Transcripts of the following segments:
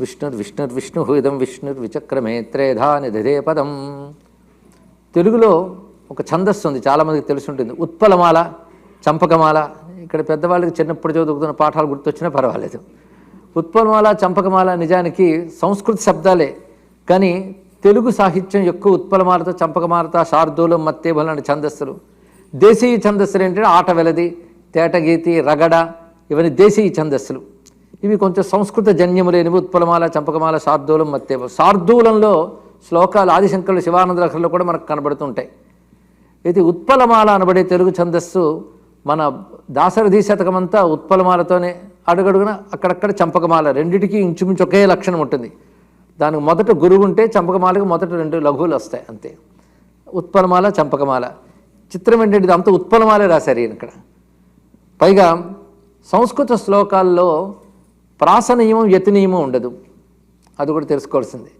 విష్ణుర్విష్ణుర్విష్ణు విష్ణుర్ విష్ణు ఇదం విచక్రమే త్రేధా నిధే పదం. తెలుగులో ఒక ఛందస్సు ఉంది చాలామందికి తెలిసి ఉంటుంది. ఉత్పలమాల చంపకమాల. ఇక్కడ పెద్దవాళ్ళకి చిన్నప్పుడు చదువుకుతున్న పాఠాలు గుర్తొచ్చినా పర్వాలేదు. ఉత్పలమాల చంపకమాల నిజానికి సంస్కృత శబ్దాలే. కానీ తెలుగు సాహిత్యం ఎక్కువ ఉత్పలమాలతో చంపకమాలతో శార్దూలం మత్తేబలు అనే ఛందస్సులు. దేశీయ ఛందస్సులు ఏంటంటే ఆట వెలది తేటగీతి రగడ ఇవన్నీ దేశీయ ఛందస్సులు. ఇవి కొంచెం సంస్కృత జన్యము లేనివి ఉత్పలమాల చంపకమాల శార్దూలం మత్తేవ శార్దూలంలో శ్లోకాలు ఆదిశంకరులు శివానంద కూడా మనకు కనబడుతుంటాయి. ఇది ఉత్పలమాల అనబడే తెలుగు ఛందస్సు మన దాసరథి శతకమంతా ఉత్పలమాలతోనే అడుగడుగున అక్కడక్కడ చంపకమాల రెండిటికి ఇంచుమించు ఒకే లక్షణం ఉంటుంది. దానికి మొదట గురువు ఉంటే చంపకమాలకు మొదట రెండు లఘువులు వస్తాయి అంతే. ఉత్పలమాల చంపకమాల. చిత్రం ఏంటంటే అంత ఉత్పలమాలే రాశారు ఈయన ఇక్కడ. పైగా సంస్కృత శ్లోకాల్లో ప్రాస నియమం యతి నియమం ఉండదు. అది కూడా తెలుసుకోవాల్సింది.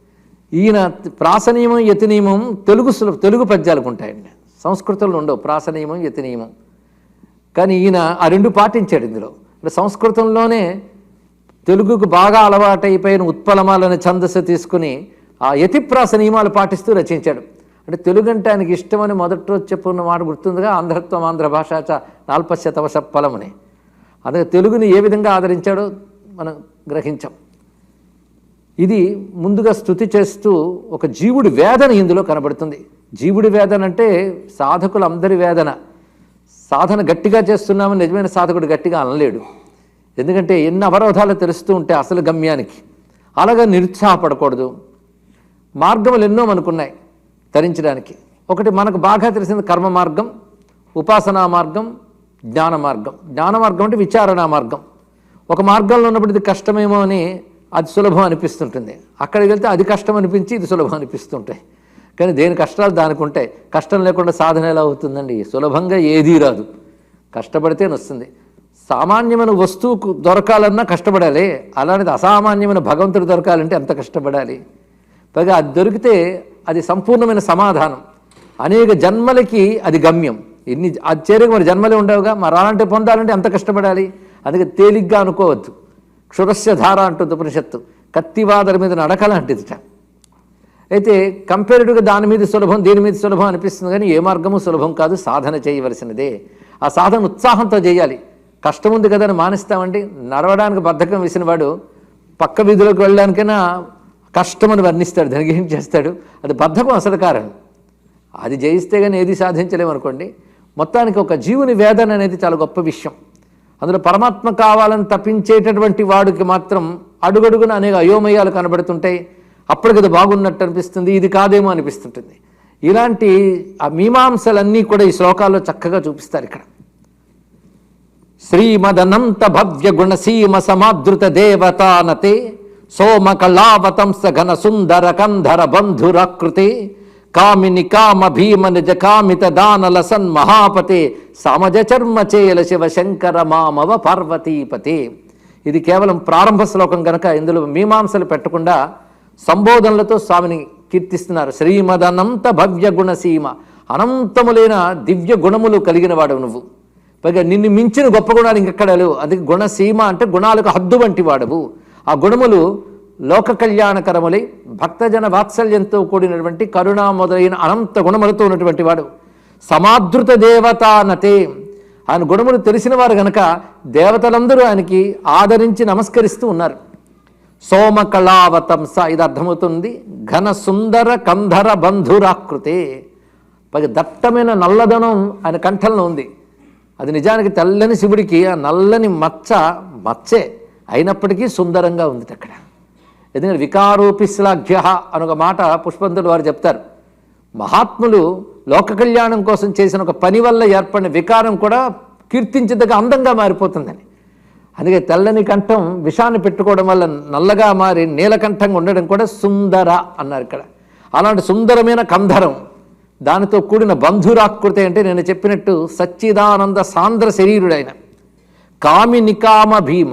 ఈయన ప్రాస నియమం యతి నియమం తెలుగు తెలుగు పద్యాలకు ఉంటాయండి. సంస్కృతంలో ఉండవు. ప్రాస నియమం యతి నియమం కానీ ఈయన ఆ రెండు పాటించాడు ఇందులో. అంటే సంస్కృతంలోనే తెలుగుకు బాగా అలవాటైపోయిన ఉత్పలమాలనే ఛందస్సు తీసుకుని ఆ యతిప్రాస నియమాలు పాటిస్తూ రచించాడు. అంటే తెలుగు అంటే ఆయనకి ఇష్టమని మొదటి రోజు చెప్పుకున్న మాట గుర్తుందిగా? ఆంధ్రత్వం ఆంధ్ర భాషాచ నాల్పశ్యతవశ ఫలమని. అదే తెలుగుని ఏ విధంగా ఆదరించాడో మనం గ్రహించాం. ఇది ముందుగా స్థుతి చేస్తూ ఒక జీవుడి వేదన ఇందులో కనబడుతుంది. జీవుడి వేదన అంటే సాధకులందరి వేదన. సాధన గట్టిగా చేస్తున్నామని నిజమైన సాధకుడు గట్టిగా అనలేడు. ఎందుకంటే ఎన్ని అవరోధాలు తెలుస్తూ ఉంటే అసలు గమ్యానికి. అలాగా నిరుత్సాహపడకూడదు. మార్గములు ఎన్నో మనకున్నాయి తరించడానికి. ఒకటి మనకు బాగా తెలిసిన కర్మ మార్గం ఉపాసనా మార్గం జ్ఞాన మార్గం. జ్ఞాన మార్గం అంటే విచారణా మార్గం. ఒక మార్గంలో ఉన్నప్పుడు ఇది కష్టమేమో అని అది సులభం అనిపిస్తుంటుంది. అక్కడికి వెళ్తే అది కష్టం అనిపించి ఇది సులభం అనిపిస్తుంటాయి. కానీ దేని కష్టాలు దానికి ఉంటాయి. కష్టం లేకుండా సాధన ఎలా అవుతుందండి? సులభంగా ఏదీ రాదు. కష్టపడితే నొస్తుంది. సామాన్యమైన వస్తువుకు దొరకాలన్నా కష్టపడాలి. అలాంటిది అసామాన్యమైన భగవంతుడు దొరకాలంటే ఎంత కష్టపడాలి? పైగా అది దొరికితే అది సంపూర్ణమైన సమాధానం. అనేక జన్మలకి అది గమ్యం. ఎన్ని అది చేరక మరి జన్మలే ఉండవుగా? మరి అలాంటి పొందాలంటే ఎంత కష్టపడాలి? అందుకే తేలిగ్గా అనుకోవద్దు. క్షురస్య ధార అంటుంది ఉపనిషత్తు. కత్తివాదల మీద నడక లాంటిదిట అయితే కంపేరిటివ్గా దాని మీద సులభం దీని మీద సులభం అనిపిస్తుంది కానీ ఏ మార్గము సులభం కాదు సాధన చేయవలసినదే. ఆ సాధన ఉత్సాహంతో చేయాలి. కష్టం ఉంది కదా అని మానేస్తామండి. నడవడానికి బద్ధకం వేసిన వాడు పక్క వీధిలోకి వెళ్ళడానికైనా కష్టమని వర్ణిస్తాడు. దానికి ఏం చేస్తాడు? అది బద్ధకం అసలు కారణం. అది జయిస్తే కానీ ఏది సాధించలేమనుకోండి. మొత్తానికి ఒక జీవుని వేదన అనేది చాలా గొప్ప విషయం. అందులో పరమాత్మ కావాలని తప్పించేటటువంటి వాడికి మాత్రం అడుగడుగున అనేక అయోమయాలు కనబడుతుంటాయి. అప్పటికి అది బాగున్నట్టు అనిపిస్తుంది ఇది కాదేమో అనిపిస్తుంటుంది. ఇలాంటి ఆ మీమాంసలన్నీ కూడా ఈ శ్లోకాల్లో చక్కగా చూపిస్తారు ఇక్కడ. శ్రీమదనంత భవ్య గుణసీమ సమాదృత దేవతానతే సోమ కళావతంస ఘన సుందర కంధర బంధురకృతి కామిని కామ భీమ నిజ కామిత లసన్ మహాపతి సమజ చర్మ చేల శివ శంకర మామవ పార్వతీపతి. ఇది కేవలం ప్రారంభ శ్లోకం కనుక ఇందులో మీమాంసలు పెట్టకుండా సంబోధనలతో స్వామిని కీర్తిస్తున్నారు. శ్రీమదనంత భవ్య గుణసీమ అనంతములైన దివ్య గుణములు కలిగిన వాడు నువ్వు. పైగా నిన్ను మించిన గొప్ప గుణాలు ఇంకెక్కడ లేవు. అందుకే గుణసీమ అంటే గుణాలకు హద్దు వంటి వాడవు. ఆ గుణములు లోక కళ్యాణకరములై భక్తజన వాత్సల్యంతో కూడినటువంటి కరుణ మొదలైన అనంత గుణములతో ఉన్నటువంటి వాడు. సమాదృత దేవతానతే ఆయన గుణములు తెలిసిన వారు గనక దేవతలందరూ ఆయనకి ఆదరించి నమస్కరిస్తూ ఉన్నారు. సోమ కళావతంస ఇది అర్థమవుతుంది ఘన సుందర కంధర బంధురాకృతే. పైగా దట్టమైన నల్లదనం ఆయన కంఠంలో ఉంది. అది నిజానికి తెల్లని శివుడికి ఆ నల్లని మచ్చ మచ్చే అయినప్పటికీ సుందరంగా ఉంది అక్కడ. ఎందుకంటే వికారోపిశ్లాఘ్య అని ఒక మాట పుష్పంతుడు వారు చెప్తారు. మహాత్ములు లోక కళ్యాణం కోసం చేసిన ఒక పని వల్ల ఏర్పడిన వికారం కూడా కీర్తించదగ్గ అందంగా మారిపోతుందని. అందుకే తెల్లని కంఠం విషాన్ని పెట్టుకోవడం వల్ల నల్లగా మారి నీలకంఠంగా ఉండడం కూడా సుందర అన్నారు ఇక్కడ. అలాంటి సుందరమైన కంధరం దానితో కూడిన బంధురాకృతి అంటే నేను చెప్పినట్టు సచ్చిదానంద సాంద్ర శరీరుడైన కామి నికామ భీమ.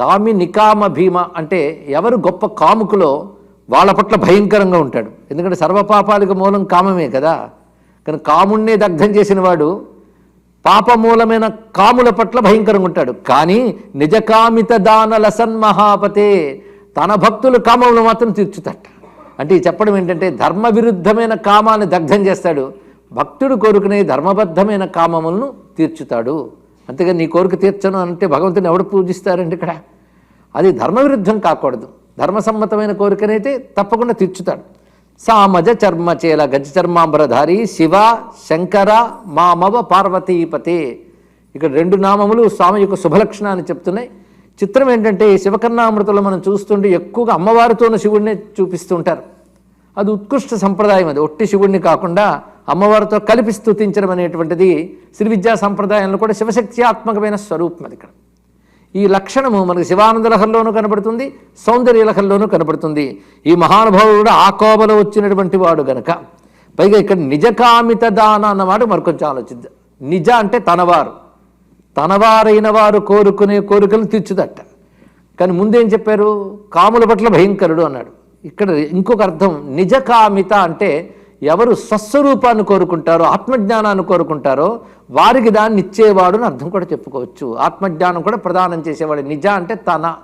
కామి నికామ భీమ అంటే ఎవరు గొప్ప కాముకులో వాళ్ళ పట్ల భయంకరంగా ఉంటాడు. ఎందుకంటే సర్వపాపాలకు మూలం కామమే కదా. కానీ కాముణ్ణే దగ్ధం చేసిన వాడు పాపమూలమైన కాముల పట్ల భయంకరంగా ఉంటాడు. కానీ నిజకామిత దాన లసన్ మహాపతే తన భక్తులు కామములు మాత్రం తీర్చుతట అంటే చెప్పడం ఏంటంటే ధర్మ విరుద్ధమైన కామాన్ని దగ్ధం చేస్తాడు. భక్తుడు కోరుకునే ధర్మబద్ధమైన కామములను తీర్చుతాడు. అంతేగా నీ కోరిక తీర్చను అంటే భగవంతుని ఎవడు పూజిస్తారండి ఇక్కడ? అది ధర్మవిరుద్ధం కాకూడదు. ధర్మసమ్మతమైన కోరికనైతే తప్పకుండా తీర్చుతాడు. సామజ చర్మచేల గజ చర్మాంబరధారి శివ శంకర మామవ పార్వతీపతే. ఇక్కడ రెండు నామములు స్వామి యొక్క శుభలక్షణాన్ని చెప్తున్నాయి. చిత్రం ఏంటంటే ఈ శివకర్ణామృతంలో మనం చూస్తుంటే ఎక్కువగా అమ్మవారితో ఉన్న శివుడినే చూపిస్తుంటారు. అది ఉత్కృష్ట సంప్రదాయం అది. ఒట్టి శివుడిని కాకుండా అమ్మవారితో కలిపి స్థుతించడం అనేటువంటిది శ్రీ విద్యా సంప్రదాయంలో కూడా శివశక్త్యాత్మకమైన స్వరూపం అది ఇక్కడ. ఈ లక్షణము మనకు శివానంద లహల్లోనూ కనబడుతుంది సౌందర్య లహల్లోనూ కనబడుతుంది. ఈ మహానుభావుడు కూడా ఆ కోబలో వచ్చినటువంటి వాడు గనక. పైగా ఇక్కడ నిజకామిత దాన అన్నమాట మరికొంచెం ఆలోచిద్దాం. నిజ అంటే తనవారు. తనవారైన వారు కోరుకునే కోరికలు తీర్చుదట కానీ ముందేం చెప్పారు? కాముల పట్ల భయంకరుడు అన్నాడు. ఇక్కడ ఇంకొక అర్థం నిజకామిత అంటే ఎవరు స్వస్వరూపాన్ని కోరుకుంటారో ఆత్మజ్ఞానాన్ని కోరుకుంటారో వారికి దాన్ని ఇచ్చేవాడు అని అర్థం కూడా చెప్పుకోవచ్చు. ఆత్మజ్ఞానం కూడా ప్రదానం చేసేవాడు నిజ అంటే తన.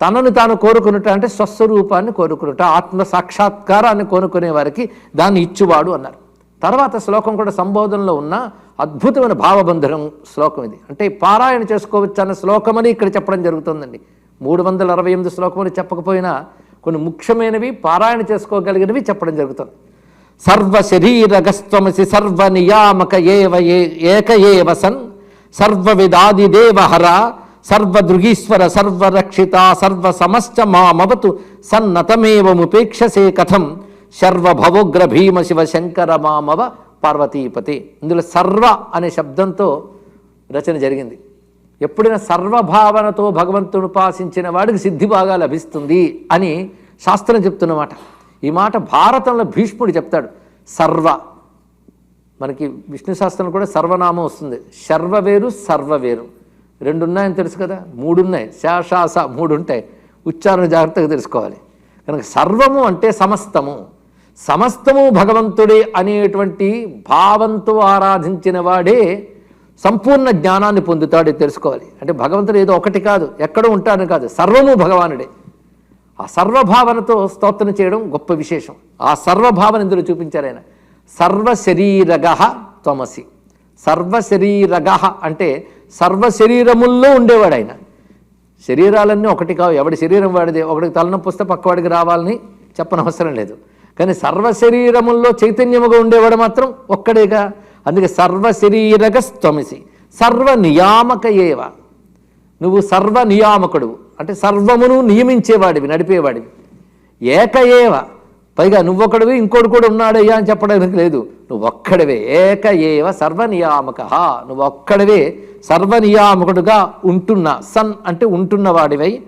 తనను తాను కోరుకునుట అంటే స్వస్వరూపాన్ని కోరుకునుట ఆత్మ సాక్షాత్కారాన్ని కోరుకునే వారికి దాన్ని ఇచ్చువాడు అన్నారు. తర్వాత శ్లోకం కూడా సంబోధనలో ఉన్న అద్భుతమైన భావబంధనం శ్లోకం ఇది. అంటే పారాయణ చేసుకోవచ్చు అన్న శ్లోకమని ఇక్కడ చెప్పడం జరుగుతుందండి. మూడు వందల అరవై ఎనిమిది శ్లోకమని చెప్పకపోయినా కొన్ని ముఖ్యమైనవి పారాయణ చేసుకోగలిగినవి చెప్పడం జరుగుతుంది. సర్వ శరీరగస్త్వమసి సర్వ నియామక ఏవ ఏ- ఏక ఏవ సన్ సర్వ విదాదిదేవహర సర్వదృగీశ్వర సర్వరక్షిత సర్వ సమస్త మామవతు సన్నతమేవముపేక్షసే కథం. శర్వభవోగ్ర భీమ శివ శంకర మామవ పార్వతీపతి. ఇందులో సర్వ అనే శబ్దంతో రచన జరిగింది. ఎప్పుడైనా సర్వభావనతో భగవంతుని ఉపాసించిన వాడికి సిద్ధి బాగా లభిస్తుంది అని శాస్త్రం చెప్తున్నమాట. ఈ మాట భారతంలో భీష్ముడు చెప్తాడు సర్వ. మనకి విష్ణు శాస్త్రం కూడా సర్వనామం వస్తుంది. శర్వ వేరు సర్వ వేరు. రెండు ఉన్నాయని తెలుసు కదా? మూడున్నాయి. శాషాస మూడు ఉంటాయి ఉచ్చారణ జాగ్రత్తగా తెలుసుకోవాలి. కనుక సర్వము అంటే సమస్తము. సమస్తము భగవంతుడే అనేటువంటి భావంతో ఆరాధించిన వాడే సంపూర్ణ జ్ఞానాన్ని పొందుతాడు తెలుసుకోవాలి. అంటే భగవంతుడు ఏదో ఒకటి కాదు. ఎక్కడో ఉంటాడని కాదు. సర్వము భగవానుడే. ఆ సర్వభావనతో స్తోత్రం చేయడం గొప్ప విశేషం. ఆ సర్వభావన ఇందులో చూపించారు ఆయన. సర్వశరీరగ త్వమసి. సర్వశరీరగ అంటే సర్వ శరీరముల్లో ఉండేవాడు ఆయన. శరీరాలన్నీ ఒకటి కావు. ఎవడి శరీరం వాడిదే? ఒకటికి తలనొప్పి వస్తే పక్కవాడికి రావాలని చెప్పనవసరం లేదు. కానీ సర్వ శరీరముల్లో చైతన్యముగా ఉండేవాడు మాత్రం ఒక్కడేగా. అందుకే సర్వ శరీరగ త్వమసి. సర్వ నియామక ఏవ నువ్వు సర్వ నియామకుడు అంటే సర్వమును నియమించేవాడివి నడిపేవాడివి. ఏక ఏవ పైగా నువ్వొక్కడివి ఇంకోటి కూడా ఉన్నాడయ్యా అని చెప్పడానికి లేదు. నువ్వు ఒక్కడవే ఏక ఏవ సర్వనియామక. నువ్వు ఒక్కడవే సర్వనియామకుడుగా ఉంటున్న సన్ అంటే ఉంటున్నవాడివై.